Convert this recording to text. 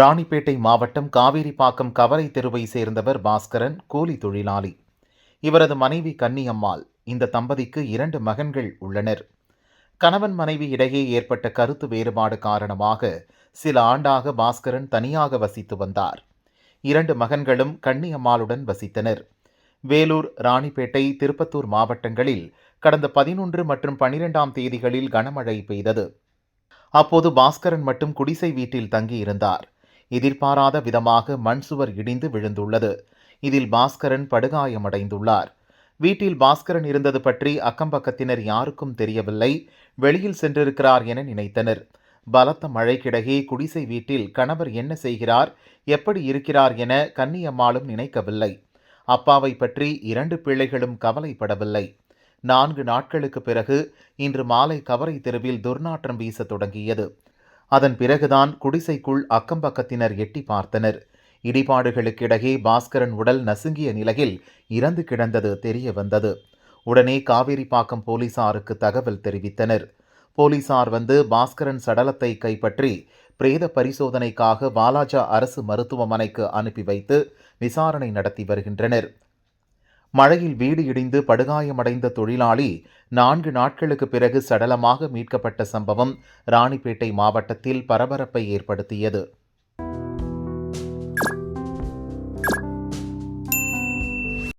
ராணிப்பேட்டை மாவட்டம் காவேரிப்பாக்கம் கவரை தெருவை சேர்ந்தவர் பாஸ்கரன் கூலி தொழிலாளி. இவரது மனைவி கன்னியம்மாள் இந்த தம்பதிக்கு இரண்டு மகன்கள் உள்ளனர். கணவன் மனைவி இடையே ஏற்பட்ட கருத்து வேறுபாடு காரணமாக சில ஆண்டாக பாஸ்கரன் தனியாக வசித்து வந்தார். இரண்டு மகன்களும் கன்னியம்மாளுடன் வசித்தனர். வேலூர் ராணிப்பேட்டை திருப்பத்தூர் மாவட்டங்களில் கடந்த பதினொன்று மற்றும் பனிரெண்டாம் தேதிகளில் கனமழை பெய்தது. அப்போது பாஸ்கரன் மட்டும் குடிசை வீட்டில் தங்கியிருந்தார். எதிர்பாராத விதமாக மண் சுவர் இடிந்து விழுந்துள்ளது. இதில் பாஸ்கரன் படுகாயமடைந்துள்ளார். வீட்டில் பாஸ்கரன் இருந்தது பற்றி அக்கம்பக்கத்தினர் யாருக்கும் தெரியவில்லை. வெளியில் சென்றிருக்கிறார் என நினைத்தனர். பலத்த மழைக்கிடையே குடிசை வீட்டில் கணவர் என்ன செய்கிறார் எப்படி இருக்கிறார் என கன்னியம்மாளும் நினைக்கவில்லை. அப்பாவை பற்றி இரண்டு பிள்ளைகளும் கவலைப்படவில்லை. நான்கு நாட்களுக்கு பிறகு இன்று மாலை கவரை தெருவில் துர்நாற்றம் வீசத் தொடங்கியது. அதன் பிறகுதான் குடிசைக்குள் அக்கம்பக்கத்தினர் எட்டி பார்த்தனர். இடிபாடுகளுக்கிடையே பாஸ்கரன் உடல் நசுங்கிய நிலையில் இறந்து கிடந்தது தெரிய வந்தது. உடனே காவேரிப்பாக்கம் போலீசாருக்கு தகவல் தெரிவித்தனர். போலீசார் வந்து பாஸ்கரன் சடலத்தை கைப்பற்றி பிரேத பரிசோதனைக்காக வாலாஜா அரசு மருத்துவமனைக்கு அனுப்பி வைத்து விசாரணை நடத்தி வருகின்றனர். மழையில் வீடு இடிந்து படுகாயமடைந்த தொழிலாளி நான்கு நாட்களுக்கு பிறகு சடலமாக மீட்கப்பட்ட சம்பவம் ராணிப்பேட்டை மாவட்டத்தில் பரபரப்பை ஏற்படுத்தியது.